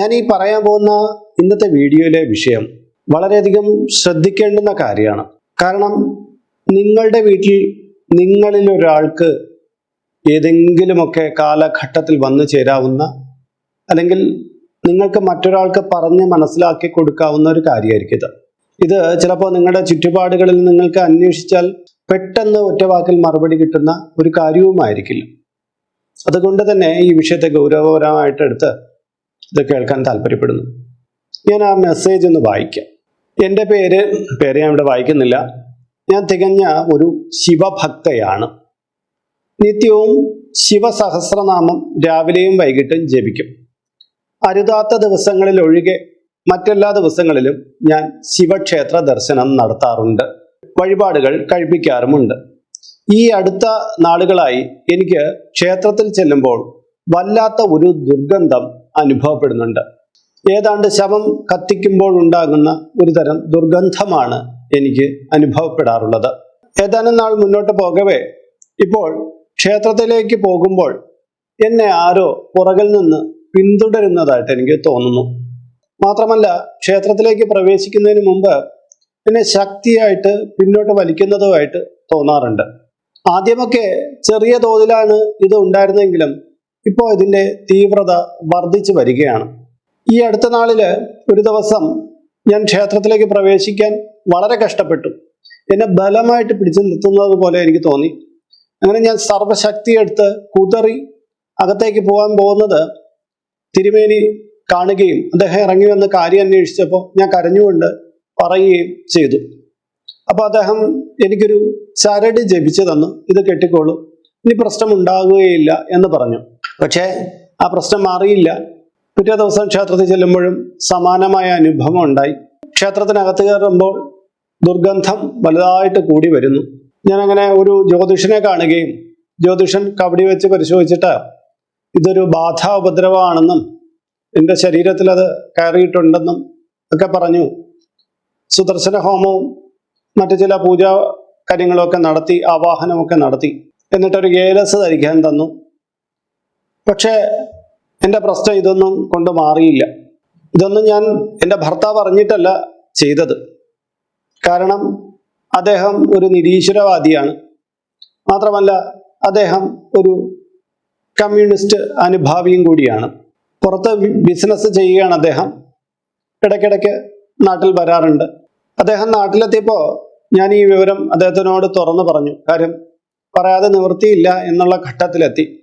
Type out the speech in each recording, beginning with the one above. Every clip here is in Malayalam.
ഞാൻ ഈ പറയാൻ പോകുന്ന ഇന്നത്തെ വീഡിയോയിലെ വിഷയം വളരെയധികം ശ്രദ്ധിക്കേണ്ടുന്ന കാര്യമാണ്. കാരണം നിങ്ങളുടെ വീട്ടിൽ നിങ്ങളിൽ ഒരാൾക്ക് ഏതെങ്കിലുമൊക്കെ കാലഘട്ടത്തിൽ വന്നു ചേരാവുന്ന അല്ലെങ്കിൽ നിങ്ങൾക്ക് മറ്റൊരാൾക്ക് പറഞ്ഞ് മനസ്സിലാക്കി കൊടുക്കാവുന്ന ഒരു കാര്യമായിരിക്കും ഇത്. ഇത് ചിലപ്പോൾ നിങ്ങളുടെ ചുറ്റുപാടുകളിൽ നിങ്ങൾക്ക് അന്വേഷിച്ചാൽ പെട്ടെന്ന് ഒറ്റ വാക്കിൽ മറുപടി കിട്ടുന്ന ഒരു കാര്യവുമായിരിക്കില്ല. അതുകൊണ്ട് തന്നെ ഈ വിഷയത്തെ ഗൗരവപരമായിട്ട് എടുത്ത് ഇത് കേൾക്കാൻ താല്പര്യപ്പെടുന്നു. ഞാൻ ആ മെസ്സേജ് ഒന്ന് വായിക്കാം. എന്റെ പേര് പേര് ഞാൻ ഇവിടെ വായിക്കുന്നില്ല. ഞാൻ തികഞ്ഞ ഒരു ശിവഭക്തയാണ്. നിത്യവും ശിവസഹസ്രനാമം രാവിലെയും വൈകിട്ടും ജപിക്കും. അരുതാത്ത ദിവസങ്ങളിൽ ഒഴികെ മറ്റെല്ലാ ദിവസങ്ങളിലും ഞാൻ ശിവക്ഷേത്ര ദർശനം നടത്താറുണ്ട്. വഴിപാടുകൾ കഴിപ്പിക്കാറുമുണ്ട്. ഈ അടുത്ത നാളുകളായി എനിക്ക് ക്ഷേത്രത്തിൽ ചെല്ലുമ്പോൾ വല്ലാത്ത ഒരു ദുർഗന്ധം അനുഭവപ്പെടുന്നുണ്ട്. ഏതാണ്ട് ശവം കത്തിക്കുമ്പോൾ ഉണ്ടാകുന്ന ഒരു തരം ദുർഗന്ധമാണ് എനിക്ക് അനുഭവപ്പെടാറുള്ളത്. ഏതാനും നാൾ മുന്നോട്ട് പോകവേ ഇപ്പോൾ ക്ഷേത്രത്തിലേക്ക് പോകുമ്പോൾ എന്നെ ആരോ പുറകിൽ നിന്ന് പിന്തുടരുന്നതായിട്ട് എനിക്ക് തോന്നുന്നു. മാത്രമല്ല ക്ഷേത്രത്തിലേക്ക് പ്രവേശിക്കുന്നതിന് മുമ്പ് എന്നെ ശക്തിയായിട്ട് പിന്നോട്ട് വലിക്കുന്നതുമായിട്ട് തോന്നാറുണ്ട്. ആദ്യമൊക്കെ ചെറിയ തോതിലാണ് ഇത് ഉണ്ടായിരുന്നെങ്കിലും ഇപ്പോൾ ഇതിന്റെ തീവ്രത വർദ്ധിച്ചു വരികയാണ്. ഈ അടുത്ത നാളിൽ ഒരു ദിവസം ഞാൻ ക്ഷേത്രത്തിലേക്ക് പ്രവേശിക്കാൻ വളരെ കഷ്ടപ്പെട്ടു. എന്നെ ബലമായിട്ട് പിടിച്ചു നിർത്തുന്നത് പോലെ എനിക്ക് തോന്നി. അങ്ങനെ ഞാൻ സർവശക്തി എടുത്ത് കുതറി അകത്തേക്ക് പോകാൻ പോകുന്നത് തിരുമേനി കാണുകയും അദ്ദേഹം ഇറങ്ങി വന്ന് കാര്യം അന്വേഷിച്ചപ്പോൾ ഞാൻ കരഞ്ഞുകൊണ്ട് പറയുകയും ചെയ്തു. അപ്പോൾ അദ്ദേഹം എനിക്കൊരു ചരട് ജപിച്ചു തന്നു. ഇത് കെട്ടിക്കോളൂ. ഇനി പ്രശ്നം ഉണ്ടാകുകയില്ല എന്ന് പറഞ്ഞു. പക്ഷേ ആ പ്രശ്നം മാറിയില്ല. പിറ്റേ ദിവസം ക്ഷേത്രത്തിൽ ചെല്ലുമ്പോഴും സമാനമായ അനുഭവം ഉണ്ടായി. ക്ഷേത്രത്തിനകത്ത് കയറുമ്പോൾ ദുർഗന്ധം വലുതായിട്ട് കൂടി വരുന്നു. ഞാനങ്ങനെ ഒരു ജ്യോതിഷനെ കാണുകയും ജ്യോതിഷൻ കബഡി വെച്ച് പരിശോധിച്ചിട്ട് ഇതൊരു ബാധ ഉപദ്രവമാണെന്നും എന്റെ ശരീരത്തിൽ അത് കയറിയിട്ടുണ്ടെന്നും ഒക്കെ പറഞ്ഞു. സുദർശന ഹോമവും മറ്റു ചില പൂജാ കാര്യങ്ങളൊക്കെ നടത്തി ആവാഹനമൊക്കെ നടത്തി. എന്നിട്ടൊരു ഏലസ് ധരിക്കാൻ തന്നു. പക്ഷേ എന്റെ പ്രശ്നം ഇതൊന്നും കൊണ്ട് മാറിയില്ല. ഇതൊന്നും ഞാൻ എന്റെ ഭർത്താവ് അറിഞ്ഞിട്ടല്ല ചെയ്തത്. കാരണം അദ്ദേഹം ഒരു നിരീശ്വരവാദിയാണ്. മാത്രമല്ല അദ്ദേഹം ഒരു കമ്മ്യൂണിസ്റ്റ് അനുഭാവിയും കൂടിയാണ്. പുറത്ത് ബിസിനസ് ചെയ്യുകയാണ് അദ്ദേഹം. ഇടയ്ക്കിടയ്ക്ക് നാട്ടിൽ വരാറുണ്ട്. അദ്ദേഹം നാട്ടിലെത്തിയപ്പോൾ ഞാൻ ഈ വിവരം അദ്ദേഹത്തിനോട് തുറന്നു പറഞ്ഞു. കാര്യം പറയാതെ നിവൃത്തിയില്ല എന്നുള്ള ഘട്ടത്തിലെത്തി.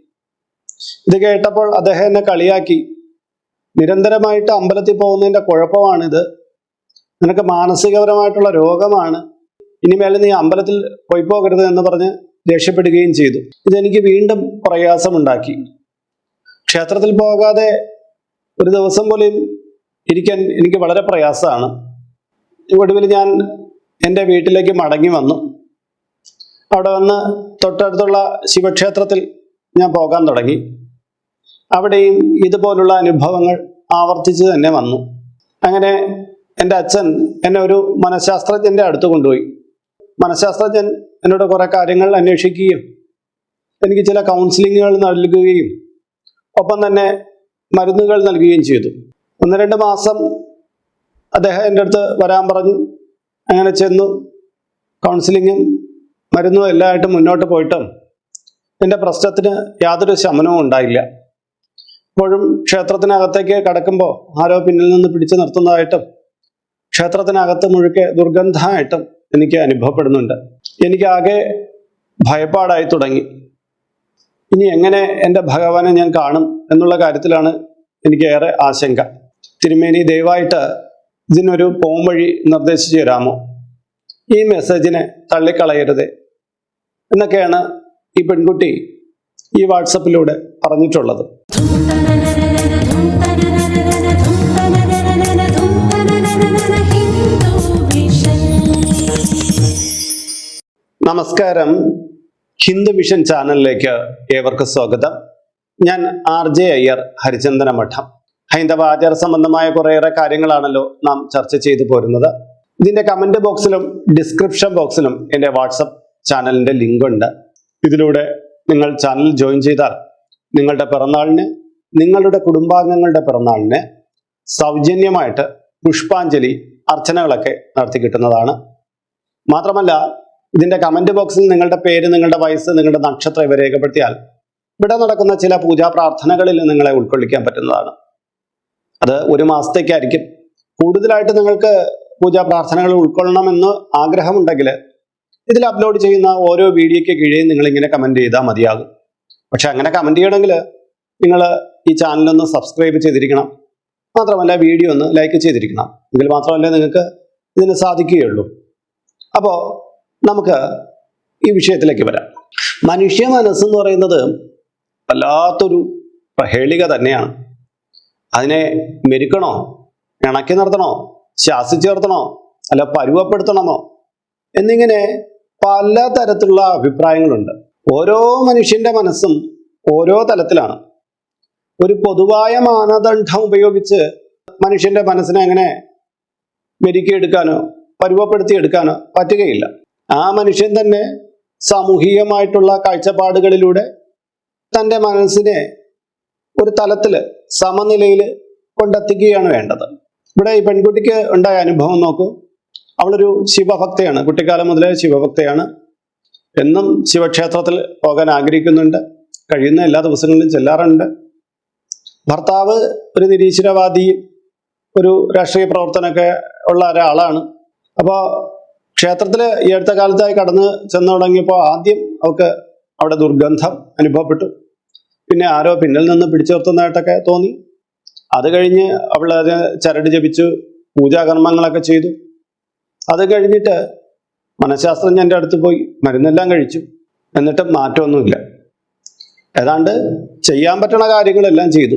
ഇത് കേട്ടപ്പോൾ അദ്ദേഹം എന്നെ കളിയാക്കി. നിരന്തരമായിട്ട് അമ്പലത്തിൽ പോകുന്നതിന്റെ കുഴപ്പമാണിത്. നിനക്ക് മാനസികപരമായിട്ടുള്ള രോഗമാണ്. ഇനിമേൽ നീ അമ്പലത്തിൽ പോയി പോകരുത് എന്ന് പറഞ്ഞ് ദേഷ്യപ്പെടുകയും ചെയ്തു. ഇതെനിക്ക് വീണ്ടും പ്രയാസമുണ്ടാക്കി. ക്ഷേത്രത്തിൽ പോകാതെ ഒരു ദിവസം പോലും ഇരിക്കാൻ എനിക്ക് വളരെ പ്രയാസമാണ്. ഒടുവിൽ ഞാൻ എന്റെ വീട്ടിലേക്ക് മടങ്ങി വന്നു. അവിടെ വന്ന് തൊട്ടടുത്തുള്ള ശിവക്ഷേത്രത്തിൽ ഞാൻ പോകാൻ തുടങ്ങി. അവിടെയും ഇതുപോലുള്ള അനുഭവങ്ങൾ ആവർത്തിച്ച് തന്നെ വന്നു. അങ്ങനെ എന്റെ അച്ഛൻ എന്നെ ഒരു മനഃശാസ്ത്രജ്ഞന്റെ അടുത്ത് കൊണ്ടുപോയി. മനഃശാസ്ത്രജ്ഞൻ എന്നോട് കുറെ കാര്യങ്ങൾ അന്വേഷിക്കുകയും എനിക്ക് ചില കൗൺസിലിങ്ങുകൾ നൽകുകയും ഒപ്പം തന്നെ മരുന്നുകൾ നൽകുകയും ചെയ്തു. ഒന്ന് രണ്ട് മാസം അദ്ദേഹം എന്റെ അടുത്ത് വരാൻ പറഞ്ഞു. അങ്ങനെ ചെന്നു. കൗൺസിലിങ്ങും മരുന്നും എല്ലാമായിട്ട് മുന്നോട്ട് പോയിട്ടും എന്റെ പ്രശ്നത്തിന് യാതൊരു ശമനവും ഉണ്ടായില്ല. ഇപ്പോഴും ക്ഷേത്രത്തിനകത്തേക്ക് കടക്കുമ്പോൾ ആരോ പിന്നിൽ നിന്ന് പിടിച്ചു നിർത്തുന്നതായിട്ടും ക്ഷേത്രത്തിനകത്ത് മുഴുക്കെ ദുർഗന്ധമായിട്ടും എനിക്ക് അനുഭവപ്പെടുന്നുണ്ട്. എനിക്ക് ആകെ ഭയപ്പാടായി തുടങ്ങി. ഇനി എങ്ങനെ എന്റെ ഭഗവാനെ ഞാൻ കാണും എന്നുള്ള കാര്യത്തിലാണ് എനിക്ക് ഏറെ ആശങ്ക. തിരുമേനി ദയവായിട്ട് ഇതിനൊരു പോംവഴി നിർദ്ദേശിച്ചു തരാമോ? ഈ മെസ്സേജിനെ തള്ളിക്കളയരുത്. എന്നൊക്കെയാണ് ഈ പെൺകുട്ടി ഈ വാട്സപ്പിലൂടെ പറഞ്ഞിട്ടുള്ളത്. നമസ്കാരം. ഹിന്ദു വിഷൻ ചാനലിലേക്ക് ഏവർക്കും സ്വാഗതം. ഞാൻ ആർ ജെ അയ്യർ ഹരിചന്ദന മഠം. ഹൈന്ദവ ആചാര സംബന്ധമായ കുറേയേറെ കാര്യങ്ങളാണല്ലോ നാം ചർച്ച ചെയ്തു പോരുന്നത്. ഇതിന്റെ കമന്റ് ബോക്സിലും ഡിസ്ക്രിപ്ഷൻ ബോക്സിലും എന്റെ വാട്സപ്പ് ചാനലിന്റെ ലിങ്ക് ഉണ്ട് ഇതിലൂടെ നിങ്ങൾ ചാനൽ ജോയിൻ ചെയ്താൽ നിങ്ങളുടെ പിറന്നാളിന് നിങ്ങളുടെ കുടുംബാംഗങ്ങളുടെ പിറന്നാളിന് സൗജന്യമായിട്ട് പുഷ്പാഞ്ജലി അർച്ചനകളൊക്കെ നടത്തി കിട്ടുന്നതാണ്. മാത്രമല്ല ഇതിന്റെ കമന്റ് ബോക്സിൽ നിങ്ങളുടെ പേര് നിങ്ങളുടെ വയസ്സ് നിങ്ങളുടെ നക്ഷത്രം ഇവ രേഖപ്പെടുത്തിയാൽ ഇവിടെ നടക്കുന്ന ചില പൂജാ പ്രാർത്ഥനകളിൽ നിങ്ങളെ ഉൾക്കൊള്ളിക്കാൻ പറ്റുന്നതാണ്. അത് ഒരു മാസത്തേക്കായിരിക്കും. കൂടുതലായിട്ട് നിങ്ങൾക്ക് പൂജാ പ്രാർത്ഥനകൾ ഉൾക്കൊള്ളണമെന്ന് ആഗ്രഹമുണ്ടെങ്കിൽ ഇതിൽ അപ്ലോഡ് ചെയ്യുന്ന ഓരോ വീഡിയോയ്ക്ക് കീഴേ നിങ്ങൾ ഇങ്ങനെ കമന്റ് ചെയ്താൽ മതിയാകും. പക്ഷെ അങ്ങനെ കമന്റ് ചെയ്യണമെങ്കിൽ നിങ്ങൾ ഈ ചാനലൊന്ന് സബ്സ്ക്രൈബ് ചെയ്തിരിക്കണം. മാത്രമല്ല വീഡിയോ ഒന്ന് ലൈക്ക് ചെയ്തിരിക്കണം. എങ്കിൽ മാത്രമല്ലേ നിങ്ങൾക്ക് ഇതിന് സാധിക്കുകയുള്ളൂ. അപ്പോൾ നമുക്ക് ഈ വിഷയത്തിലേക്ക് വരാം. മനുഷ്യ മനസ്സെന്ന് പറയുന്നത് വല്ലാത്തൊരു പ്രഹേളിക തന്നെയാണ്. അതിനെ മെരുക്കണോ? ഇണക്കി നിർത്തണോ? ശാസിച്ചു നിർത്തണോ? അല്ല പരുവപ്പെടുത്തണമോ? എന്നിങ്ങനെ പല തരത്തിലുള്ള അഭിപ്രായങ്ങളുണ്ട്. ഓരോ മനുഷ്യന്റെ മനസ്സും ഓരോ തലത്തിലാണ്. ഒരു പൊതുവായ മാനദണ്ഡം ഉപയോഗിച്ച് മനുഷ്യന്റെ മനസ്സിനെ അങ്ങനെ മെരുക്കിയെടുക്കാനോ പരുവപ്പെടുത്തിയെടുക്കാനോ പറ്റുകയില്ല. ആ മനുഷ്യൻ തന്നെ സാമൂഹികമായിട്ടുള്ള കാഴ്ചപ്പാടുകളിലൂടെ തന്റെ മനസ്സിനെ ഒരു തലത്തിൽ സമനിലയിൽ കൊണ്ടെത്തിക്കുകയാണ് വേണ്ടത്. ഇവിടെ ഈ പെൺകുട്ടിക്ക് ഉണ്ടായ അനുഭവം നോക്കൂ. അവളൊരു ശിവഭക്തയാണ്. കുട്ടിക്കാലം മുതലേ ശിവഭക്തയാണ്. എന്നും ശിവക്ഷേത്രത്തിൽ പോകാൻ ആഗ്രഹിക്കുന്നുണ്ട്. കഴിയുന്ന എല്ലാ ദിവസങ്ങളിലും ചെല്ലാറുണ്ട്. ഭർത്താവ് ഒരു നിരീശ്വരവാദി ഒരു രാഷ്ട്രീയ പ്രവർത്തനമൊക്കെ ഉള്ള ഒരാളാണ്. അപ്പോൾ ക്ഷേത്രത്തിൽ ഈ അടുത്ത കാലത്തായി കടന്ന് ചെന്ന് തുടങ്ങിയപ്പോൾ ആദ്യം അവൾക്ക് അവിടെ ദുർഗന്ധം അനുഭവപ്പെട്ടു. പിന്നെ ആരോ പിന്നിൽ നിന്ന് പിടിച്ചു നിർത്തുന്നതായിട്ടൊക്കെ തോന്നി. അത് കഴിഞ്ഞ് അവൾ അതിന് ചരട് ജപിച്ചു പൂജാകർമ്മങ്ങളൊക്കെ ചെയ്തു. അത് കഴിഞ്ഞിട്ട് മനഃശാസ്ത്രജ്ഞന്റെ അടുത്ത് പോയി. മരുന്നെല്ലാം കഴിച്ചു. എന്നിട്ട് മാറ്റമൊന്നുമില്ല. ഏതാണ്ട് ചെയ്യാൻ പറ്റുന്ന കാര്യങ്ങളെല്ലാം ചെയ്തു.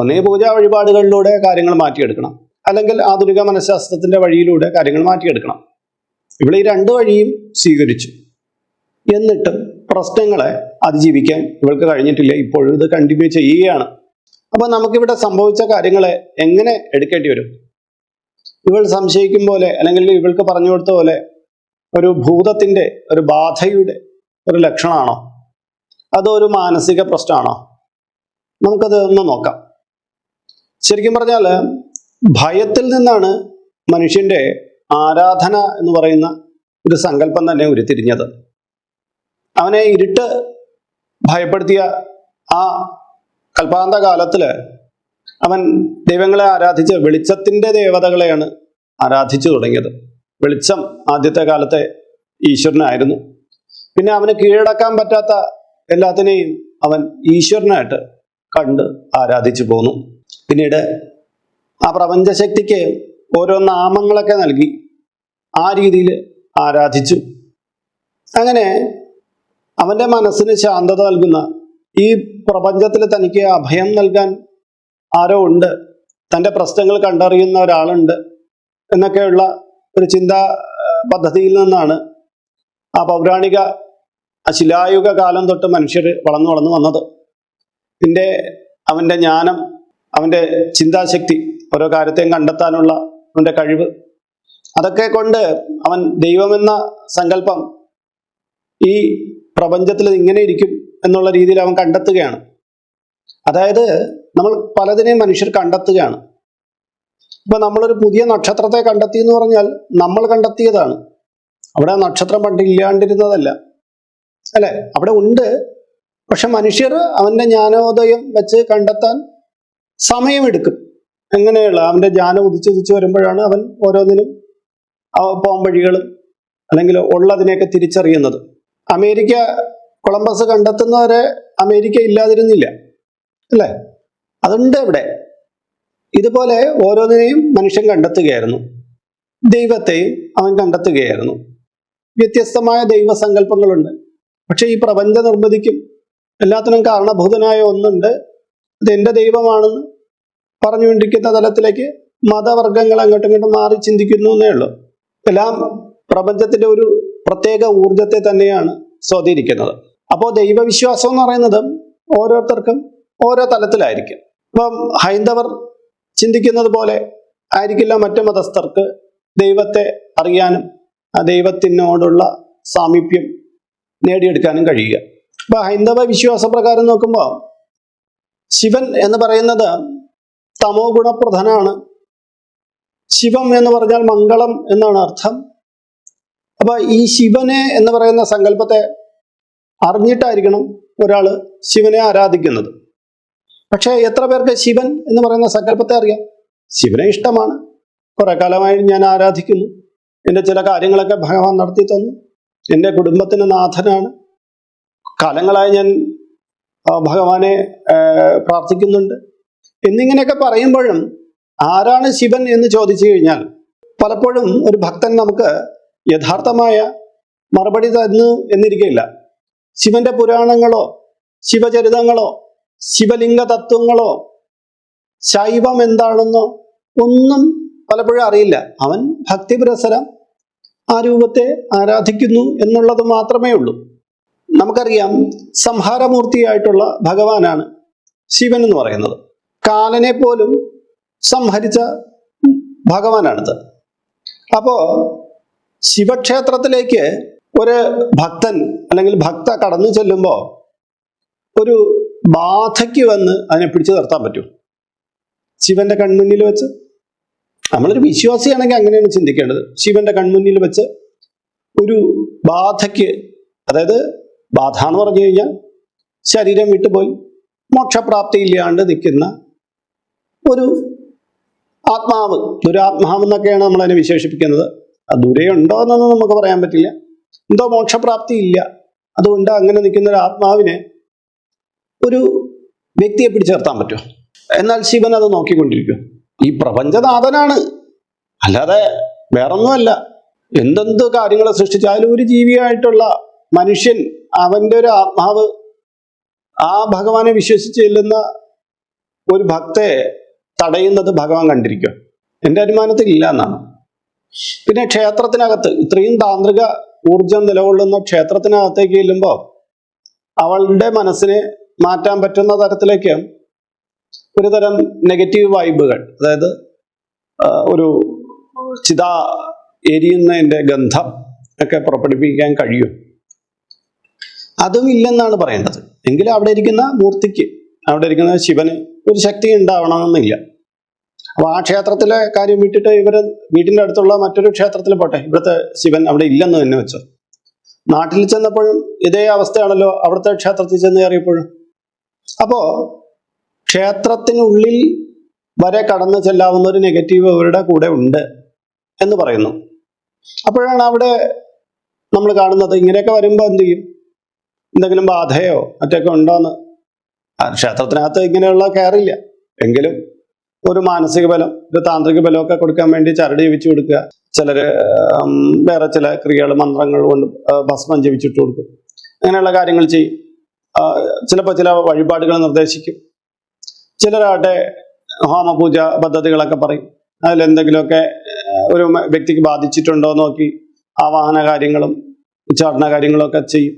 ഒന്നേ പൂജാ വഴിപാടുകളിലൂടെ കാര്യങ്ങൾ മാറ്റിയെടുക്കണം. അല്ലെങ്കിൽ ആധുനിക മനഃശാസ്ത്രത്തിന്റെ വഴിയിലൂടെ കാര്യങ്ങൾ മാറ്റിയെടുക്കണം. ഇവിടെ ഈ രണ്ട് വഴിയും സ്വീകരിച്ചു. എന്നിട്ടും പ്രശ്നങ്ങളെ അതിജീവിക്കാൻ ഇവൾക്ക് കഴിഞ്ഞിട്ടില്ല. ഇപ്പോഴും ഇത് കണ്ടിന്യൂ ചെയ്യുകയാണ്. അപ്പൊ നമുക്കിവിടെ സംഭവിച്ച കാര്യങ്ങളെ എങ്ങനെ എടുക്കേണ്ടി വരും? ഇവൾ സംശയിക്കും പോലെ അല്ലെങ്കിൽ ഇവൾക്ക് പറഞ്ഞു കൊടുത്ത പോലെ ഒരു ഭൂതത്തിന്റെ ഒരു ബാധയുടെ ഒരു ലക്ഷണമാണോ? അതോ ഒരു മാനസിക പ്രശ്നമാണോ? നമുക്കത് ഒന്ന് നോക്കാം. ശരിക്കും പറഞ്ഞാൽ ഭയത്തിൽ നിന്നാണ് മനുഷ്യന്റെ ആരാധന എന്ന് പറയുന്ന ഒരു സങ്കല്പം തന്നെ ഉരുത്തിരിഞ്ഞത്. അവനെ ഇരുട്ട് ഭയപ്പെടുത്തിയ ആ കൽപ്പാന്ത കാലത്തിൽ അവൻ ദൈവങ്ങളെ ആരാധിച്ച് വെളിച്ചത്തിന്റെ ദേവതകളെയാണ് ആരാധിച്ചു തുടങ്ങിയത്. വെളിച്ചം ആദ്യത്തെ കാലത്തെ ഈശ്വരനായിരുന്നു. പിന്നെ അവന് കീഴടക്കാൻ പറ്റാത്ത എല്ലാത്തിനെയും അവൻ ഈശ്വരനായിട്ട് കണ്ട് ആരാധിച്ചു പോന്നു. പിന്നീട് ആ പ്രപഞ്ചശക്തിക്ക് ഓരോ നാമങ്ങളൊക്കെ നൽകി ആ രീതിയിൽ ആരാധിച്ചു. അങ്ങനെ അവന്റെ മനസ്സിന് ശാന്തത നൽകുന്ന ഈ പ്രപഞ്ചത്തിൽ തനിക്ക് അഭയം നൽകാൻ ആരോ ഉണ്ട്. തന്റെ പ്രശ്നങ്ങൾ കണ്ടറിയുന്ന ഒരാളുണ്ട് എന്നൊക്കെയുള്ള ഒരു ചിന്താ പദ്ധതിയിൽ നിന്നാണ് ആ പൗരാണിക ശിലായുഗ കാലം തൊട്ട് മനുഷ്യർ വളർന്നു വളർന്നു വന്നത്. പിന്നെ അവന്റെ ജ്ഞാനം അവന്റെ ചിന്താശക്തി ഓരോ കാര്യത്തെയും കണ്ടെത്താനുള്ള അവന്റെ കഴിവ്. അതൊക്കെ കൊണ്ട് അവൻ ദൈവമെന്ന സങ്കല്പം ഈ പ്രപഞ്ചത്തിൽ ഇങ്ങനെ ഇരിക്കും എന്നുള്ള രീതിയിൽ അവൻ കണ്ടെത്തുകയാണ്. അതായത് നമ്മൾ പലതിനെയും മനുഷ്യർ കണ്ടെത്തുകയാണ്. ഇപ്പൊ നമ്മളൊരു പുതിയ നക്ഷത്രത്തെ കണ്ടെത്തി എന്ന് പറഞ്ഞാൽ നമ്മൾ കണ്ടെത്തിയതാണ്. അവിടെ നക്ഷത്രം പണ്ട് ഇല്ലാണ്ടിരുന്നതല്ല. അല്ലെ? അവിടെ ഉണ്ട്. പക്ഷെ മനുഷ്യർ അവന്റെ ജ്ഞാനോദയം വെച്ച് കണ്ടെത്താൻ സമയമെടുക്കും. എങ്ങനെയുള്ള? അവന്റെ ജ്ഞാനം ഉദിച്ചുദിച്ച് വരുമ്പോഴാണ് അവൻ ഓരോന്നിനും പോംവഴികളും അല്ലെങ്കിൽ ഉള്ളതിനെയൊക്കെ തിരിച്ചറിയുന്നത്. അമേരിക്ക കൊളംബസ് കണ്ടെത്തുന്നവരെ അമേരിക്ക ഇല്ലാതിരുന്നില്ല. അല്ലേ? അതുണ്ട് ഇവിടെ. ഇതുപോലെ ഓരോന്നിനെയും മനുഷ്യൻ കണ്ടെത്തുകയായിരുന്നു. ദൈവത്തെയും അവൻ കണ്ടെത്തുകയായിരുന്നു. വ്യത്യസ്തമായ ദൈവസങ്കല്പങ്ങളുണ്ട്. പക്ഷെ ഈ പ്രപഞ്ച നിർമ്മിതിക്കും എല്ലാത്തിനും കാരണഭൂതനായ ഒന്നുണ്ട്. അത് എന്റെ ദൈവമാണെന്ന് പറഞ്ഞുകൊണ്ടിരിക്കുന്ന തലത്തിലേക്ക് മതവർഗങ്ങൾ അങ്ങോട്ടും ഇങ്ങോട്ടും മാറി ചിന്തിക്കുന്നു എന്നേ ഉള്ളൂ. എല്ലാം പ്രപഞ്ചത്തിന്റെ ഒരു പ്രത്യേക ഊർജത്തെ തന്നെയാണ് സ്വാധീനിക്കുന്നത്. അപ്പോൾ ദൈവവിശ്വാസം എന്ന് പറയുന്നത് ഓരോരുത്തർക്കും ഓരോ തലത്തിലായിരിക്കും. ഇപ്പം ഹൈന്ദവർ ചിന്തിക്കുന്നത് പോലെ ആയിരിക്കില്ല മറ്റു മതസ്ഥർക്ക് ദൈവത്തെ അറിയാനും ദൈവത്തിനോടുള്ള സാമീപ്യം നേടിയെടുക്കാനും കഴിയുക. അപ്പൊ ഹൈന്ദവ വിശ്വാസ പ്രകാരം നോക്കുമ്പോൾ ശിവൻ എന്ന് പറയുന്നത് തമോ ഗുണപ്രധാനാണ്. ശിവം എന്ന് പറഞ്ഞാൽ മംഗളം എന്നാണ് അർത്ഥം. അപ്പൊ ഈ ശിവനെ എന്ന് പറയുന്ന സങ്കല്പത്തെ അറിഞ്ഞിട്ടായിരിക്കണം ഒരാൾ ശിവനെ ആരാധിക്കുന്നത്. പക്ഷേ എത്ര പേർക്ക് ശിവൻ എന്ന് പറയുന്ന സങ്കല്പത്തെ അറിയാം? ശിവനെ ഇഷ്ടമാണ്. കുറെ കാലമായി ഞാൻ ആരാധിക്കുന്നു. എന്റെ ചില കാര്യങ്ങളൊക്കെ ഭഗവാൻ നടത്തി തന്നു. എന്റെ കുടുംബത്തിന് നാഥനാണ്. കാലങ്ങളായി ഞാൻ ഭഗവാനെ പ്രാർത്ഥിക്കുന്നുണ്ട്. എന്നിങ്ങനെയൊക്കെ പറയുമ്പോഴും ആരാണ് ശിവൻ എന്ന് ചോദിച്ചു കഴിഞ്ഞാൽ പലപ്പോഴും ഒരു ഭക്തൻ നമുക്ക് യഥാർത്ഥമായ മറുപടി തന്നു എന്നിരിക്കില്ല ശിവന്റെ പുരാണങ്ങളോ ശിവചരിതങ്ങളോ ശിവലിംഗ തത്വങ്ങളോ ശൈവം എന്താണെന്നോ ഒന്നും പലപ്പോഴും അറിയില്ല. അവൻ ഭക്തിപുരസരം ആ രൂപത്തെ ആരാധിക്കുന്നു എന്നുള്ളത് മാത്രമേ ഉള്ളൂ. നമുക്കറിയാം സംഹാരമൂർത്തിയായിട്ടുള്ള ഭഗവാനാണ് ശിവൻ എന്ന് പറയുന്നത്. കാലനെ പോലും സംഹരിച്ച ഭഗവാനാണിത്. അപ്പോ ശിവക്ഷേത്രത്തിലേക്ക് ഒരു ഭക്തൻ അല്ലെങ്കിൽ ഭക്ത കടന്നു ചെല്ലുമ്പോൾ ഒരു ബാധയ്ക്ക് വന്ന് അതിനെ പിടിച്ചു നിർത്താൻ പറ്റും. ശിവന്റെ കൺമുന്നിൽ വെച്ച്. നമ്മളൊരു വിശ്വാസിയാണെങ്കിൽ അങ്ങനെയാണ് ചിന്തിക്കേണ്ടത്. ശിവന്റെ കൺമുന്നിൽ വെച്ച് ഒരു ബാധയ്ക്ക് അതായത് ബാധ എന്ന് പറഞ്ഞു കഴിഞ്ഞാൽ ശരീരം വിട്ടുപോയി മോക്ഷപ്രാപ്തി ഇല്ലാണ്ട് നിൽക്കുന്ന ഒരു ആത്മാവ് ദുരാത്മാവ് എന്നൊക്കെയാണ് നമ്മൾ അതിനെ വിശേഷിപ്പിക്കുന്നത്. അത് ദുരയുണ്ടോ എന്നൊന്നും നമുക്ക് പറയാൻ പറ്റില്ല. എന്തോ മോക്ഷപ്രാപ്തി ഇല്ല അതുകൊണ്ട് അങ്ങനെ നിൽക്കുന്ന ഒരു ആത്മാവിനെ ഒരു വ്യക്തിയെ പിടിച്ചേർത്താൻ പറ്റും എന്നാൽ ശിവൻ അത് നോക്കിക്കൊണ്ടിരിക്കും. ഈ പ്രപഞ്ചനാഥനാണ്. അല്ലാതെ വേറൊന്നുമല്ല. എന്തെന്ത് കാര്യങ്ങളെ സൃഷ്ടിച്ചാലും ഒരു ജീവിയായിട്ടുള്ള മനുഷ്യൻ അവന്റെ ഒരു ആത്മാവ് ആ ഭഗവാനെ വിശ്വസിച്ച് ചെല്ലുന്ന ഒരു ഭക്തയെ തടയുന്നത് ഭഗവാൻ കണ്ടിരിക്കുക എന്റെ അനുമാനത്തിൽ ഇല്ല എന്നാണ്. പിന്നെ ക്ഷേത്രത്തിനകത്ത് ഇത്രയും താന്ത്രിക ഊർജം നിലകൊള്ളുന്ന ക്ഷേത്രത്തിനകത്തേക്ക് ചെല്ലുമ്പോൾ അവളുടെ മനസ്സിനെ മാറ്റാൻ പറ്റുന്ന തരത്തിലേക്ക് ഒരുതരം നെഗറ്റീവ് വൈബുകൾ അതായത് ഒരു ചിത എരിയുന്നതിന്റെ ഗന്ധം ഒക്കെ പുറപ്പെടുപ്പിക്കാൻ കഴിയും. അതും ഇല്ലെന്നാണ് പറയേണ്ടത്. എങ്കിലും അവിടെ ഇരിക്കുന്ന മൂർത്തിക്ക് അവിടെ ഇരിക്കുന്ന ശിവന് ഒരു ശക്തി ഉണ്ടാവണമെന്നില്ല. അപ്പോൾ ആ ക്ഷേത്രത്തിലെ കാര്യം വിട്ടിട്ട് ഇവർ വീട്ടിന്റെ അടുത്തുള്ള മറ്റൊരു ക്ഷേത്രത്തിൽ പോട്ടെ. ഇവിടുത്തെ ശിവൻ അവിടെ ഇല്ലെന്ന് തന്നെ വെച്ചു. നാട്ടിൽ ചെന്നപ്പോഴും ഇതേ അവസ്ഥയാണല്ലോ അവിടുത്തെ ക്ഷേത്രത്തിൽ ചെന്ന് കയറിയപ്പോഴും. അപ്പോ ക്ഷേത്രത്തിനുള്ളിൽ വരെ കടന്നു ചെല്ലാവുന്ന ഒരു നെഗറ്റീവ് അവരുടെ കൂടെ ഉണ്ട് എന്ന് പറയുന്നു. അപ്പോഴാണ് അവിടെ നമ്മൾ കാണുന്നത് ഇങ്ങനെയൊക്കെ വരുമ്പോൾ എന്ത് ചെയ്യും? എന്തെങ്കിലും ബാധയോ മറ്റൊക്കെ ഉണ്ടോന്ന്? ക്ഷേത്രത്തിനകത്ത് ഇങ്ങനെയുള്ള കയറില്ല. എങ്കിലും ഒരു മാനസിക ബലം ഒരു താന്ത്രിക ബലമൊക്കെ കൊടുക്കാൻ വേണ്ടി ചരട് ജീവിച്ചു കൊടുക്കുക. ചിലര് വേറെ ചില ക്രിയകൾ മന്ത്രങ്ങൾ കൊണ്ട് ഭസ്മം ജപിച്ചിട്ട് കൊടുക്കും. അങ്ങനെയുള്ള കാര്യങ്ങൾ ചെയ്യും. ചിലപ്പോൾ ചില വഴിപാടുകൾ നിർദ്ദേശിക്കും. ചിലരാട്ടെ ഹോമപൂജ പദ്ധതികളൊക്കെ പറയും. അതിലെന്തെങ്കിലുമൊക്കെ ഒരു വ്യക്തിക്ക് ബാധിച്ചിട്ടുണ്ടോ നോക്കി ആവാഹന കാര്യങ്ങളും ഉച്ചാടന കാര്യങ്ങളൊക്കെ ചെയ്യും.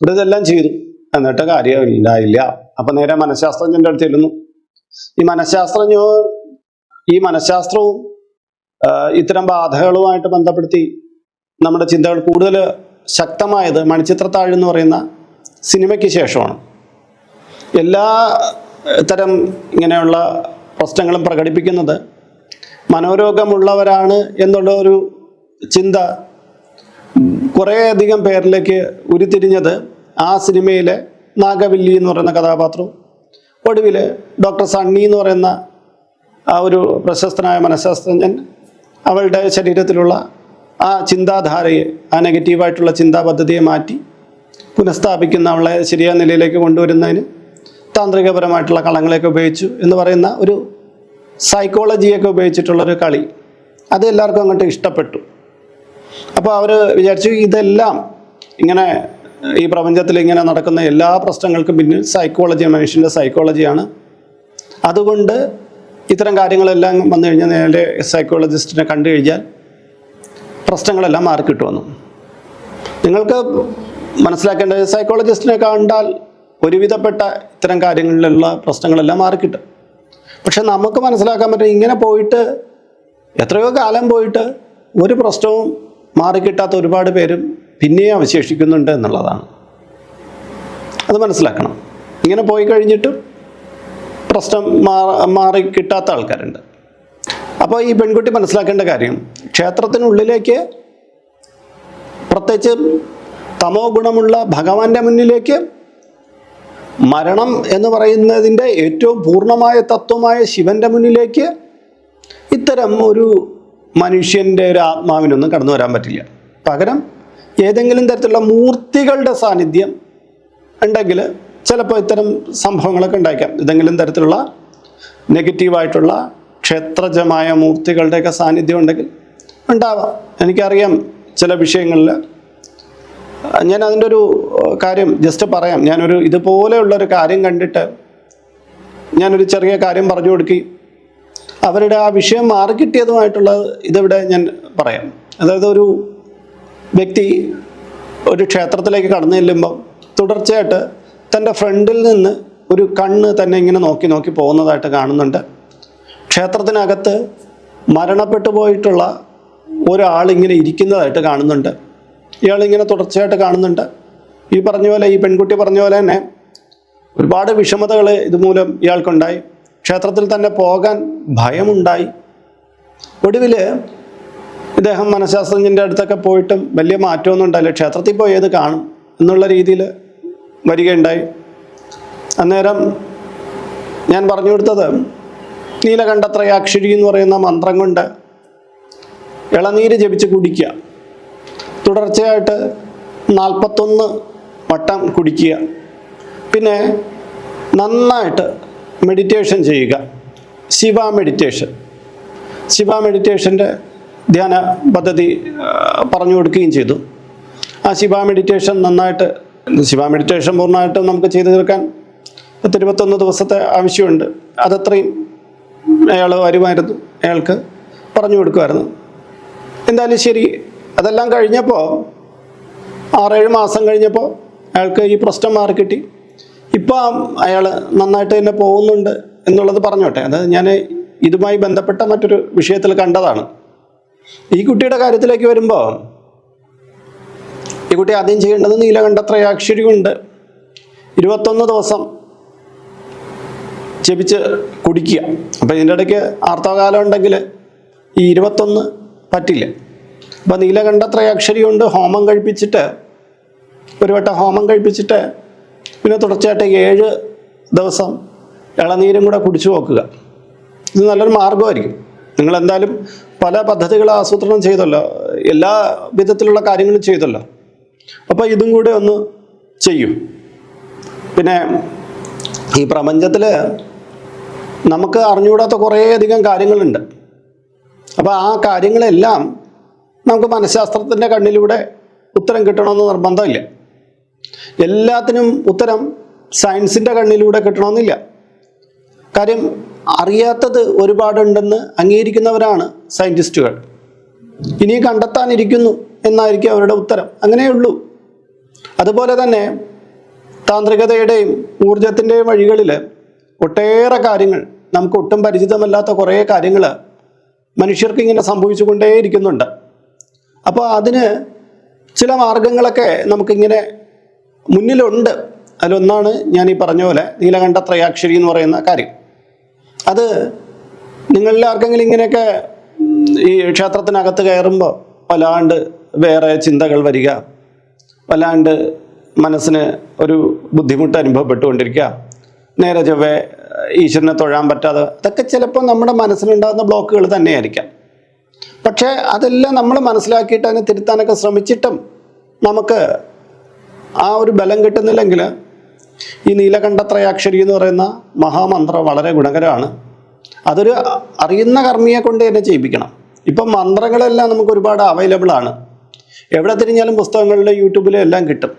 ഇവിടെ ഇതെല്ലാം ചെയ്തു. എന്നിട്ട് കാര്യം ഉണ്ടായില്ല അപ്പൊ നേരെ മനഃശാസ്ത്രജ്ഞന്റെ അടുത്ത് ചെല്ലുന്നു. ഈ മനഃശാസ്ത്രജ്ഞ ഈ മനഃശാസ്ത്രവും ഇത്തരം ബാധകളുമായിട്ട് ബന്ധപ്പെടുത്തി നമ്മുടെ ചിന്തകൾ കൂടുതൽ ശക്തമായത് മണിച്ചിത്രത്താഴ് എന്ന് പറയുന്ന സിനിമയ്ക്ക് ശേഷമാണ്. എല്ലാ തരം ഇങ്ങനെയുള്ള പ്രശ്നങ്ങളും പ്രകടിപ്പിക്കുന്നത് മനോരോഗമുള്ളവരാണ് എന്നുള്ള ഒരു ചിന്ത കുറേയധികം പേരിലേക്ക് ഉരുത്തിരിഞ്ഞത് ആ സിനിമയിലെ നാഗവില്ലി എന്ന് പറയുന്ന കഥാപാത്രവും ഒടുവിൽ ഡോക്ടർ സണ്ണി എന്ന് പറയുന്ന ആ ഒരു പ്രശസ്തനായ മനഃശാസ്ത്രജ്ഞൻ അവളുടെ ശരീരത്തിലുള്ള ആ ചിന്താധാരയെ ആ നെഗറ്റീവായിട്ടുള്ള ചിന്താ പദ്ധതിയെ മാറ്റി പുനഃസ്ഥാപിക്കുന്ന അവളെ ശരിയായ നിലയിലേക്ക് കൊണ്ടുവരുന്നതിന് താന്ത്രികപരമായിട്ടുള്ള കളങ്ങളെയൊക്കെ ഉപയോഗിച്ചു എന്ന് പറയുന്ന ഒരു സൈക്കോളജിയൊക്കെ ഉപയോഗിച്ചിട്ടുള്ളൊരു കളി. അത് എല്ലാവർക്കും അങ്ങോട്ട് ഇഷ്ടപ്പെട്ടു. അപ്പോൾ അവർ വിചാരിച്ചു ഇതെല്ലാം ഇങ്ങനെ ഈ പ്രപഞ്ചത്തിൽ ഇങ്ങനെ നടക്കുന്ന എല്ലാ പ്രശ്നങ്ങൾക്കും പിന്നിൽ സൈക്കോളജി മനുഷ്യന്റെ സൈക്കോളജിയാണ് അതുകൊണ്ട് ഇത്തരം കാര്യങ്ങളെല്ലാം വന്നു കഴിഞ്ഞാൽ നേരെ സൈക്കോളജിസ്റ്റിനെ കണ്ടു കഴിഞ്ഞാൽ പ്രശ്നങ്ങളെല്ലാം മാറിക്കിട്ടുമെന്നു. നിങ്ങൾക്ക് മനസ്സിലാക്കേണ്ടത് സൈക്കോളജിസ്റ്റിനെ കണ്ടാൽ ഒരുവിധപ്പെട്ട ഇത്തരം കാര്യങ്ങളിലുള്ള പ്രശ്നങ്ങളെല്ലാം മാറിക്കിട്ടും. പക്ഷെ നമുക്ക് മനസ്സിലാക്കാൻ പറ്റും ഇങ്ങനെ പോയിട്ട് എത്രയോ കാലം പോയിട്ട് ഒരു പ്രശ്നവും മാറിക്കിട്ടാത്ത ഒരുപാട് പേരും പിന്നെയും അവശേഷിക്കുന്നുണ്ട് എന്നുള്ളതാണ്. അത് മനസ്സിലാക്കണം. ഇങ്ങനെ പോയി കഴിഞ്ഞിട്ടും പ്രശ്നം മാറി കിട്ടാത്ത ആൾക്കാരുണ്ട്. അപ്പോൾ ഈ പെൺകുട്ടി മനസ്സിലാക്കേണ്ട കാര്യം ക്ഷേത്രത്തിനുള്ളിലേക്ക് പ്രത്യേകിച്ച് തമോ ഗുണമുള്ള ഭഗവാന്റെ മുന്നിലേക്ക് മരണം എന്ന് പറയുന്നതിന്റെ ഏറ്റവും പൂർണമായ തത്വമായ ശിവന്റെ മുന്നിലേക്ക് ഇത്തരം ഒരു മനുഷ്യന്റെ ഒരു ആത്മാവിനൊന്നും കടന്നു വരാൻ പറ്റില്ല. പകരം ഏതെങ്കിലും തരത്തിലുള്ള മൂർത്തികളുടെ സാന്നിധ്യം ഉണ്ടെങ്കിൽ ചിലപ്പോൾ ഇത്തരം സംഭവങ്ങളൊക്കെ ഉണ്ടായിരിക്കാം. ഏതെങ്കിലും തരത്തിലുള്ള നെഗറ്റീവായിട്ടുള്ള ക്ഷേത്രജമായ മൂർത്തികളുടെയൊക്കെ സാന്നിധ്യം ഉണ്ടെങ്കിൽ ഉണ്ടാവാം. എനിക്കറിയാം ചില വിഷയങ്ങളിൽ ഞാൻ അതിന്റെ ഒരു കാര്യം ജസ്റ്റ് പറയാം. ഞാനൊരു ഇതുപോലെയുള്ളൊരു കാര്യം കണ്ടിട്ട് ഞാനൊരു ചെറിയ കാര്യം പറഞ്ഞു കൊടുക്കി. അവരുടെ ആ വിഷയം മാറിക്കിട്ടിയതുമായിട്ടുള്ള ഇതിവിടെ ഞാൻ പറയാം. അതായത് ഒരു വ്യക്തി ഒരു ക്ഷേത്രത്തിലേക്ക് കടന്നു ചെല്ലുമ്പം തുടർച്ചയായിട്ട് തന്റെ ഫ്രണ്ടിൽ നിന്ന് ഒരു കണ്ണ് തന്നെ ഇങ്ങനെ നോക്കി നോക്കി പോകുന്നതായിട്ട് കാണുന്നുണ്ട്. ക്ഷേത്രത്തിനകത്ത് മരണപ്പെട്ടു പോയിട്ടുള്ള ഒരാളിങ്ങനെ ഇരിക്കുന്നതായിട്ട് കാണുന്നുണ്ട്. ഇയാളിങ്ങനെ തുടർച്ചയായിട്ട് കാണുന്നുണ്ട്. ഈ പറഞ്ഞ പോലെ ഈ പെൺകുട്ടി പറഞ്ഞ പോലെ തന്നെ ഒരുപാട് വിഷമതകൾ ഇതുമൂലം ഇയാൾക്കുണ്ടായി. ക്ഷേത്രത്തിൽ തന്നെ പോകാൻ ഭയമുണ്ടായി. ഒടുവിൽ ഇദ്ദേഹം മനഃശാസ്ത്രജ്ഞന്റെ അടുത്തൊക്കെ പോയിട്ടും വലിയ മാറ്റമൊന്നും ഉണ്ടായില്ല ക്ഷേത്രത്തിൽ പോയി ഏത് കാണും എന്നുള്ള രീതിയിൽ വരികയുണ്ടായി. അന്നേരം ഞാൻ പറഞ്ഞു കൊടുത്തത് നീലകണ്ഠത്രയാക്ഷരി എന്ന് പറയുന്ന മന്ത്രം കൊണ്ട് ഇളനീര് ജപിച്ച് കുടിക്കുക. തുടർച്ചയായിട്ട് നാൽപ്പത്തൊന്ന് വട്ടം കുടിക്കുക. പിന്നെ നന്നായിട്ട് മെഡിറ്റേഷൻ ചെയ്യുക. ശിവ മെഡിറ്റേഷൻ ശിവ മെഡിറ്റേഷന്റെ ധ്യാന പദ്ധതി പറഞ്ഞു കൊടുക്കുകയും ചെയ്തു. ആ ശിവ മെഡിറ്റേഷൻ നന്നായിട്ട് ശിവ മെഡിറ്റേഷൻ പൂർണമായിട്ടും നമുക്ക് ചെയ്തു തീർക്കാൻ പത്തിരുപത്തൊന്ന് ദിവസത്തെ ആവശ്യമുണ്ട്. അതത്രയും അയാൾ വരുമായിരുന്നു. അയാൾക്ക് പറഞ്ഞു കൊടുക്കുമായിരുന്നു. എന്തായാലും ശരി അതെല്ലാം കഴിഞ്ഞപ്പോൾ ആറേഴ് മാസം കഴിഞ്ഞപ്പോൾ അയാൾക്ക് ഈ പ്രശ്നം മാറിക്കിട്ടി ഇപ്പം അയാൾ നന്നായിട്ട് തന്നെ പോകുന്നുണ്ട് എന്നുള്ളത് പറഞ്ഞോട്ടെ. അത് ഞാൻ ഇതുമായി ബന്ധപ്പെട്ട മറ്റൊരു വിഷയത്തിൽ കണ്ടതാണ്. ഈ കുട്ടിയുടെ കാര്യത്തിലേക്ക് വരുമ്പോൾ ഈ കുട്ടി ആദ്യം ചെയ്യേണ്ടത് നീലകണ്ഠത്രയാക്ഷരി കൊണ്ട് ഇരുപത്തൊന്ന് ദിവസം ജപിച്ച് കുടിക്കുക. അപ്പം ഇതിന്റെ ഇടയ്ക്ക് ആർത്തവകാലം ഉണ്ടെങ്കിൽ ഈ ഇരുപത്തൊന്ന് പറ്റില്ല. അപ്പം നീലകണ്ഠത്രയാക്ഷരി കൊണ്ട് ഹോമം കഴിപ്പിച്ചിട്ട് ഒരു വട്ടം ഹോമം കഴിപ്പിച്ചിട്ട് പിന്നെ തുടർച്ചയായിട്ട് ഏഴ് ദിവസം ഇളനീരും കൂടെ കുടിച്ചു നോക്കുക. ഇത് നല്ലൊരു മാർഗമായിരിക്കും നിങ്ങൾ എന്തായാലും പല പദ്ധതികൾ ആസൂത്രണം ചെയ്തല്ലോ എല്ലാ വിധത്തിലുള്ള കാര്യങ്ങളും ചെയ്തല്ലോ. അപ്പോൾ ഇതും കൂടെ ഒന്ന് ചെയ്യും. പിന്നെ ഈ പ്രപഞ്ചത്തിൽ നമുക്ക് അറിഞ്ഞുകൂടാത്ത കുറേയധികം കാര്യങ്ങളുണ്ട്. അപ്പോൾ ആ കാര്യങ്ങളെല്ലാം നമുക്ക് മനഃശാസ്ത്രത്തിന്റെ കണ്ണിലൂടെ ഉത്തരം കിട്ടണമെന്ന് നിർബന്ധമില്ല. എല്ലാത്തിനും ഉത്തരം സയൻസിന്റെ കണ്ണിലൂടെ കിട്ടണമെന്നില്ല. കാര്യം അറിയാത്തത് ഒരുപാടുണ്ടെന്ന് അംഗീകരിക്കുന്നവരാണ് സയന്റിസ്റ്റുകൾ ഇനി കണ്ടെത്താനിരിക്കുന്നു എന്നായിരിക്കും അവരുടെ ഉത്തരം. അങ്ങനെയുള്ളൂ. അതുപോലെ തന്നെ താന്ത്രികതയുടെയും ഊർജത്തിന്റെയും വഴികളിൽ ഒട്ടേറെ കാര്യങ്ങൾ നമുക്ക് ഒട്ടും പരിചിതമല്ലാത്ത കുറേ കാര്യങ്ങൾ മനുഷ്യർക്ക് ഇങ്ങനെ സംഭവിച്ചുകൊണ്ടേയിരിക്കുന്നുണ്ട്. അപ്പോൾ അതിന് ചില മാർഗങ്ങളൊക്കെ നമുക്കിങ്ങനെ മുന്നിലുണ്ട്. അതിലൊന്നാണ് ഞാൻ ഈ പറഞ്ഞ പോലെ നീലകണ്ഠ ത്രയാക്ഷരി എന്ന് പറയുന്ന കാര്യം. അത് നിങ്ങളിൽ ആർക്കെങ്കിലും ഇങ്ങനെയൊക്കെ ഈ ക്ഷേത്രത്തിനകത്ത് കയറുമ്പോൾ വല്ലാണ്ട് വേറെ ചിന്തകൾ വരിക വല്ലാണ്ട് മനസ്സിന് ഒരു ബുദ്ധിമുട്ട് അനുഭവപ്പെട്ടുകൊണ്ടിരിക്കുക നേരെ ചൊവ്വേ ഈശ്വരനെ തൊഴാൻ പറ്റാതെ അതൊക്കെ ചിലപ്പോൾ നമ്മുടെ മനസ്സിലുണ്ടാകുന്ന ബ്ലോക്കുകൾ തന്നെയായിരിക്കാം. പക്ഷേ അതെല്ലാം നമ്മൾ മനസ്സിലാക്കിയിട്ട് അതിനെ തിരുത്താനൊക്കെ ശ്രമിച്ചിട്ടും നമുക്ക് ആ ഒരു ബലം കിട്ടുന്നില്ലെങ്കിൽ ഈ നീലകണ്ഠത്രയാക്ഷരി എന്ന് പറയുന്ന മഹാമന്ത്രം വളരെ ഗുണകരമാണ്. അതൊരു അറിയുന്ന കർമ്മിയെ കൊണ്ട് തന്നെ ചെയ്യിപ്പിക്കണം. ഇപ്പം മന്ത്രങ്ങളെല്ലാം നമുക്ക് ഒരുപാട് അവൈലബിൾ ആണ്. എവിടെ തിരിഞ്ഞാലും പുസ്തകങ്ങളിലും യൂട്യൂബിലും എല്ലാം കിട്ടും.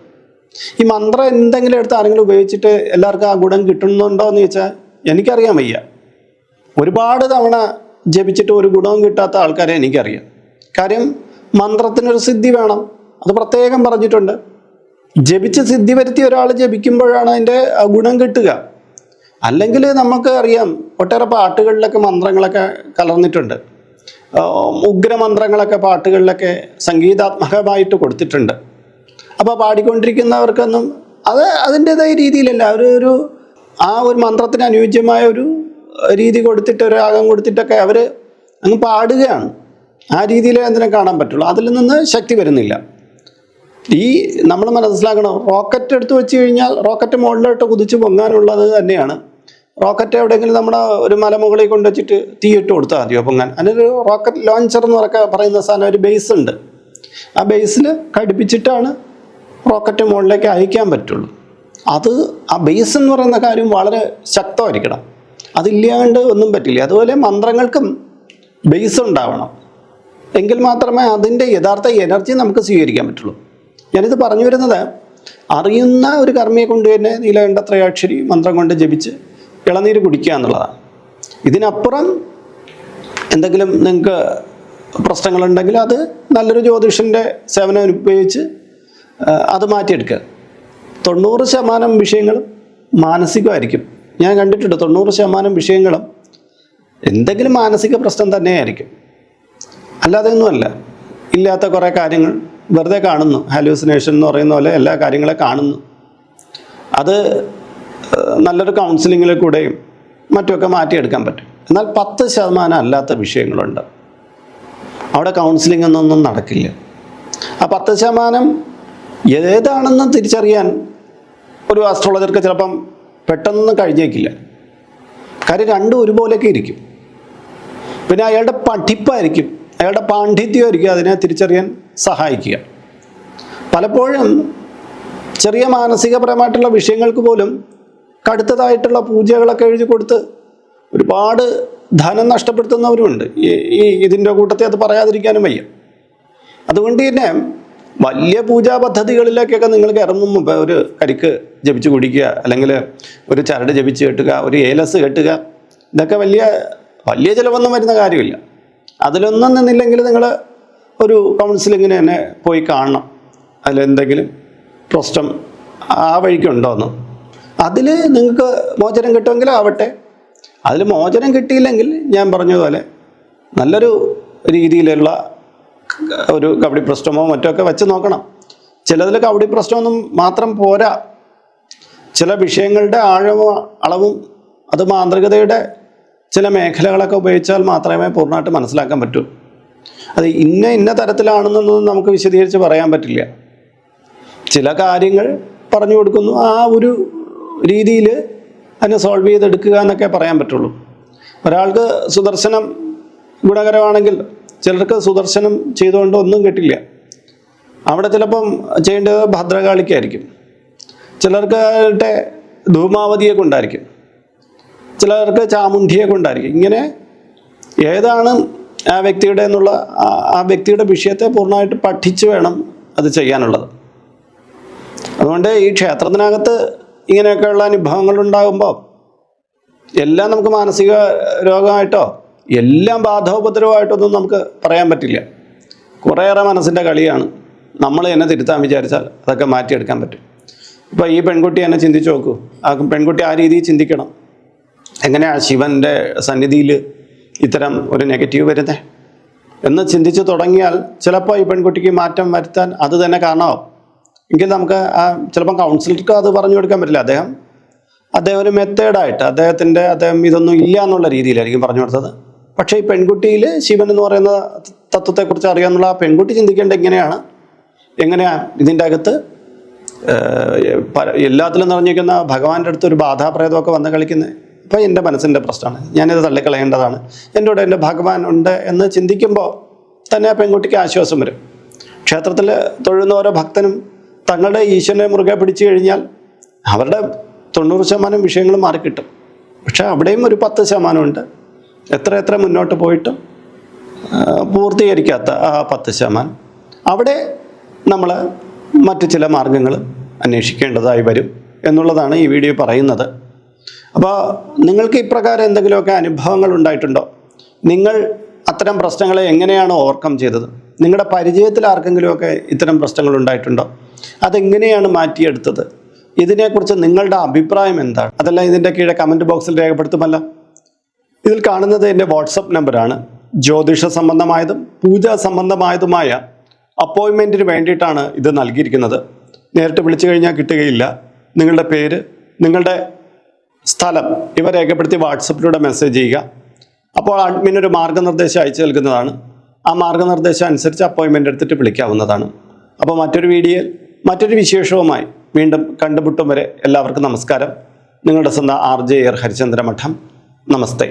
ഈ മന്ത്രം എന്തെങ്കിലും എടുത്ത് ആരെങ്കിലും ഉപയോഗിച്ചിട്ട് എല്ലാവർക്കും ആ ഗുണം കിട്ടുന്നുണ്ടോ എന്ന് ചോദിച്ചാൽ എനിക്കറിയാൻ വയ്യ. ഒരുപാട് തവണ ജപിച്ചിട്ട് ഒരു ഗുണവും കിട്ടാത്ത ആൾക്കാരെ എനിക്കറിയാം. കാര്യം മന്ത്രത്തിനൊരു സിദ്ധി വേണം. അത് പ്രത്യേകം പറഞ്ഞിട്ടുണ്ട്. ജപിച്ച് സിദ്ധി വരുത്തിയ ഒരാൾ ജപിക്കുമ്പോഴാണ് അതിന്റെ ഗുണം കിട്ടുക. അല്ലെങ്കിൽ നമുക്ക് അറിയാം ഒട്ടേറെ പാട്ടുകളിലൊക്കെ മന്ത്രങ്ങളൊക്കെ കലർന്നിട്ടുണ്ട്. ഉഗ്രമന്ത്രങ്ങളൊക്കെ പാട്ടുകളിലൊക്കെ സംഗീതാത്മകമായിട്ട് കൊടുത്തിട്ടുണ്ട്. അപ്പോൾ പാടിക്കൊണ്ടിരിക്കുന്നവർക്കൊന്നും അത് അതിന്റെതായ രീതിയിലല്ല. അവർ ഒരു ആ ഒരു മന്ത്രത്തിന് അനുയോജ്യമായ ഒരു രീതി കൊടുത്തിട്ട് ഒരു രാഗം കൊടുത്തിട്ടൊക്കെ അവർ അങ്ങ് പാടുകയാണ്. ആ രീതിയിലേ അതിനെ കാണാൻ പറ്റുള്ളൂ. അതിൽ നിന്ന് ശക്തി വരുന്നില്ല. ഈ നമ്മൾ മനസ്സിലാക്കണം റോക്കറ്റ് എടുത്തു വെച്ച് കഴിഞ്ഞാൽ റോക്കറ്റ് മുകളിലോട്ട് കുതിച്ച് പൊങ്ങാനുള്ളത് തന്നെയാണ്. റോക്കറ്റ് എവിടെയെങ്കിലും നമ്മുടെ ഒരു മലമുകളിൽ കൊണ്ടുവച്ചിട്ട് തീയിട്ട് കൊടുത്താൽ മതിയോ പൊങ്ങാൻ? അതിനൊരു റോക്കറ്റ് ലോഞ്ചർ എന്ന് പറക്ക പറയുന്ന സാധനം ഒരു ബേസ് ഉണ്ട്. ആ ബേസിൽ ഘടിപ്പിച്ചിട്ടാണ് റോക്കറ്റ് മുകളിലേക്ക് അയക്കാൻ പറ്റുള്ളൂ. അത് ആ ബേസ് എന്ന് പറയുന്ന കാര്യം വളരെ ശക്തമായിരിക്കണം. അതില്ലാണ്ട് ഒന്നും പറ്റില്ല. അതുപോലെ മന്ത്രങ്ങൾക്കും ബേസ് ഉണ്ടാവണം. എങ്കിൽ മാത്രമേ അതിന്റെ യഥാർത്ഥ എനർജി നമുക്ക് സ്വീകരിക്കാൻ പറ്റുള്ളൂ. ഞാനിത് പറഞ്ഞു വരുന്നത് അറിയുന്ന ഒരു കർമ്മിയെ കൊണ്ട് തന്നെ നീലകണ്ഠത്രയാക്ഷരി മന്ത്രം കൊണ്ട് ജപിച്ച് ഇളനീര് കുടിക്കുക എന്നുള്ളതാണ്. ഇതിനപ്പുറം എന്തെങ്കിലും നിങ്ങൾക്ക് പ്രശ്നങ്ങളുണ്ടെങ്കിൽ അത് നല്ലൊരു ജ്യോതിഷന്റെ സേവനം ഉപയോഗിച്ച് അത് മാറ്റിയെടുക്കുക. തൊണ്ണൂറ് ശതമാനം വിഷയങ്ങളും മാനസികമായിരിക്കും. ഞാൻ കണ്ടിട്ടുണ്ട് തൊണ്ണൂറ് ശതമാനം വിഷയങ്ങളും എന്തെങ്കിലും മാനസിക പ്രശ്നം തന്നെയായിരിക്കും. അല്ലാതെ ഒന്നുമല്ല. ഇല്ലാത്ത കുറേ കാര്യങ്ങൾ വെറുതെ കാണുന്നു. ഹാലൂസിനേഷൻ എന്ന് പറയുന്ന പോലെ എല്ലാ കാര്യങ്ങളെ കാണുന്നു. അത് നല്ലൊരു കൗൺസിലിങ്ങിൽ കൂടെയും മറ്റുമൊക്കെ മാറ്റിയെടുക്കാൻ പറ്റും. എന്നാൽ പത്ത് ശതമാനം അല്ലാത്ത വിഷയങ്ങളുണ്ട്. അവിടെ കൗൺസിലിംഗ് ഒന്നും നടക്കില്ല. ആ പത്ത് ശതമാനം ഏതാണെന്ന് തിരിച്ചറിയാൻ ഒരു ആസ്ട്രോളജർക്ക് ചിലപ്പം പെട്ടെന്ന് കഴിഞ്ഞേക്കില്ല. കാര്യം രണ്ടും ഒരുപോലെയൊക്കെ ഇരിക്കും. പിന്നെ അയാളുടെ പഠിപ്പായിരിക്കും അയാളുടെ പാണ്ഡിത്യമായിരിക്കും അതിനെ തിരിച്ചറിയാൻ സഹായിക്കുക. പലപ്പോഴും ചെറിയ മാനസികപരമായിട്ടുള്ള വിഷയങ്ങൾക്ക് പോലും കടുത്തതായിട്ടുള്ള പൂജകളൊക്കെ എഴുതി കൊടുത്ത് ഒരുപാട് ധനം നഷ്ടപ്പെടുത്തുന്നവരുമുണ്ട്. ഈ ഇതിന്റെ കൂട്ടത്തിൽ അത് പറയാതിരിക്കാനും വയ്യ. അതുകൊണ്ട് തന്നെ വലിയ പൂജാ പദ്ധതികളിലേക്കൊക്കെ നിങ്ങൾക്ക് ഇറങ്ങുമ്പോൾ ഒരു കരിക്ക് ജപിച്ച് കുടിക്കുക അല്ലെങ്കിൽ ഒരു ചരട് ജപിച്ച് കെട്ടുക ഒരു ഏലസ് കെട്ടുക ഇതൊക്കെ വലിയ വലിയ ചിലവൊന്നും വരുന്ന കാര്യമില്ല. അതിലൊന്നും നിന്നില്ലെങ്കിൽ നിങ്ങൾ ഒരു കൗൺസിലിങ്ങിന് തന്നെ പോയി കാണണം. അതിലെന്തെങ്കിലും പ്രശ്നം ആ വഴിക്കുണ്ടോയെന്ന് അതിൽ നിങ്ങൾക്ക് മോചനം കിട്ടുമെങ്കിൽ ആവട്ടെ. അതിൽ മോചനം കിട്ടിയില്ലെങ്കിൽ ഞാൻ പറഞ്ഞതുപോലെ നല്ലൊരു രീതിയിലുള്ള ഒരു കബഡി പ്രശ്നമോ മറ്റോ ഒക്കെ വെച്ച് നോക്കണം. ചിലതിൽ കബഡി പ്രശ്നമൊന്നും മാത്രം പോരാ. ചില വിഷയങ്ങളുടെ ആഴവും അളവും അത് മാന്ത്രികതയുടെ ചില മേഖലകളൊക്കെ ഉപയോഗിച്ചാൽ മാത്രമേ പൂർണമായിട്ട് മനസ്സിലാക്കാൻ പറ്റൂ. അത് ഇന്ന ഇന്ന തരത്തിലാണെന്നൊന്നും നമുക്ക് വിശദീകരിച്ച് പറയാൻ പറ്റില്ല. ചില കാര്യങ്ങൾ പറഞ്ഞു കൊടുക്കുന്നു. ആ ഒരു രീതിയിൽ അതിനെ സോൾവ് ചെയ്തെടുക്കുക എന്നൊക്കെ പറയാൻ പറ്റുള്ളൂ. ഒരാൾക്ക് സുദർശനം ഗുണകരമാണെങ്കിൽ ചിലർക്ക് സുദർശനം ചെയ്തുകൊണ്ട് ഒന്നും കിട്ടില്ല. അവിടെ ചിലപ്പം ചെയ്യേണ്ടത് ഭദ്രകാളിക്കായിരിക്കും. ചിലർക്ക് ആയിട്ട് ധൂമാവതിയെ കൊണ്ടായിരിക്കും ചിലർക്ക് ചാമുണ്ടിയെ കൊണ്ടായിരിക്കും ഇങ്ങനെ ഏതാണ് ആ വ്യക്തിയുടെ എന്നുള്ള ആ വ്യക്തിയുടെ വിഷയത്തെ പൂർണമായിട്ട് പഠിച്ചു വേണം അത് ചെയ്യാനുള്ളത്. അതുകൊണ്ട് ഈ ക്ഷേത്രത്തിനകത്ത് ഇങ്ങനെയൊക്കെയുള്ള അനുഭവങ്ങൾ ഉണ്ടാകുമ്പോൾ എല്ലാം നമുക്ക് മാനസിക രോഗമായിട്ടോ എല്ലാം ബാധോപദ്രവമായിട്ടൊന്നും നമുക്ക് പറയാൻ പറ്റില്ല. കുറേയേറെ മനസ്സിന്റെ കളിയാണ്. നമ്മൾ എന്നെ തിരുത്താൻ വിചാരിച്ചാൽ അതൊക്കെ മാറ്റിയെടുക്കാൻ പറ്റും. ഇപ്പോൾ ഈ പെൺകുട്ടി എന്നെ ചിന്തിച്ചു നോക്കൂ. ആ പെൺകുട്ടി ആ രീതിയിൽ ചിന്തിക്കണം. എങ്ങനെയാണ് ശിവന്റെ സന്നിധിയിൽ ഇത്തരം ഒരു നെഗറ്റീവ് വരുന്നത് എന്ന് ചിന്തിച്ചു തുടങ്ങിയാൽ ചിലപ്പോൾ ഈ പെൺകുട്ടിക്ക് മാറ്റം വരുത്താൻ അത് തന്നെ കാരണമാവും. എങ്കിൽ നമുക്ക് ആ ചിലപ്പം കൗൺസിലർക്ക് അത് പറഞ്ഞു കൊടുക്കാൻ പറ്റില്ല. അദ്ദേഹം അദ്ദേഹം ഒരു മെത്തേഡായിട്ട് അദ്ദേഹത്തിന്റെ അദ്ദേഹം ഇതൊന്നും ഇല്ല എന്നുള്ള രീതിയിലായിരിക്കും പറഞ്ഞു കൊടുത്തത്. പക്ഷേ ഈ പെൺകുട്ടിയിൽ ശിവൻ എന്ന് പറയുന്ന തത്വത്തെക്കുറിച്ച് അറിയാമെന്നുള്ള ആ പെൺകുട്ടി ചിന്തിക്കേണ്ടത് എങ്ങനെയാണ്? എങ്ങനെയാ ഇതിന്റെ അകത്ത് എല്ലാത്തിലും നിറഞ്ഞിരിക്കുന്ന ഭഗവാന്റെ അടുത്ത് ഒരു ബാധാപ്രേതമൊക്കെ വന്ന് കളിക്കുന്നത് ഇപ്പം എന്റെ മനസ്സിന്റെ പ്രശ്നമാണ്. ഞാനിത് തള്ളിക്കളയേണ്ടതാണ്. എന്റെ കൂടെ എന്റെ ഭഗവാൻ ഉണ്ട് എന്ന് ചിന്തിക്കുമ്പോൾ തന്നെ ആ പെൺകുട്ടിക്ക് ആശ്വാസം വരും. ക്ഷേത്രത്തിൽ തൊഴുന്ന ഓരോ ഭക്തനും തങ്ങളുടെ ഈശ്വരനെ മുറുകെ പിടിച്ചു കഴിഞ്ഞാൽ അവരുടെ തൊണ്ണൂറ് ശതമാനം വിഷയങ്ങൾ മാറിക്കിട്ടും. പക്ഷേ അവിടെയും ഒരു പത്ത് ശതമാനമുണ്ട് എത്ര എത്ര മുന്നോട്ട് പോയിട്ടും പൂർത്തീകരിക്കാത്ത ആ പത്ത് ശതമാനം. അവിടെ നമ്മൾ മറ്റ് ചില മാർഗങ്ങൾ അന്വേഷിക്കേണ്ടതായി വരും എന്നുള്ളതാണ് ഈ വീഡിയോ പറയുന്നത്. അപ്പോൾ നിങ്ങൾക്ക് ഇപ്രകാരം എന്തെങ്കിലുമൊക്കെ അനുഭവങ്ങൾ ഉണ്ടായിട്ടുണ്ടോ? നിങ്ങൾ അത്തരം പ്രശ്നങ്ങളെ എങ്ങനെയാണ് ഓവർകം ചെയ്തത്? നിങ്ങളുടെ പരിചയത്തിൽ ആർക്കെങ്കിലുമൊക്കെ ഇത്തരം പ്രശ്നങ്ങൾ ഉണ്ടായിട്ടുണ്ടോ? അതെങ്ങനെയാണ് മാറ്റിയെടുത്തത്? ഇതിനെക്കുറിച്ച് നിങ്ങളുടെ അഭിപ്രായം എന്താണ്? അതല്ല ഇതിന്റെ കീഴെ കമന്റ് ബോക്സിൽ രേഖപ്പെടുത്തുമല്ലോ. ഇതിൽ കാണുന്നത് എന്റെ വാട്സപ്പ് നമ്പറാണ്. ജ്യോതിഷ സംബന്ധമായതും പൂജാ സംബന്ധമായതുമായ അപ്പോയിൻമെന്റിന് വേണ്ടിയിട്ടാണ് ഇത് നൽകിയിരിക്കുന്നത്. നേരിട്ട് വിളിച്ചു കഴിഞ്ഞാൽ കിട്ടുകയില്ല. നിങ്ങളുടെ പേര് നിങ്ങളുടെ സ്ഥലം ഇവ രേഖപ്പെടുത്തി വാട്സപ്പിലൂടെ മെസ്സേജ് ചെയ്യുക. അപ്പോൾ അഡ്മിൻ ഒരു മാർഗനിർദ്ദേശം അയച്ചു നൽകുന്നതാണ്. ആ മാർഗനിർദ്ദേശം അനുസരിച്ച് അപ്പോയിൻമെന്റ് എടുത്തിട്ട് വിളിക്കാവുന്നതാണ്. അപ്പോൾ മറ്റൊരു വീഡിയോയിൽ മറ്റൊരു വിശേഷവുമായി വീണ്ടും കണ്ടുമുട്ടും വരെ എല്ലാവർക്കും നമസ്കാരം. നിങ്ങളുടെ സ്വന്തം ആർ ജെ എർ ഹരിചന്ദ്ര മഠം നമസ്തേ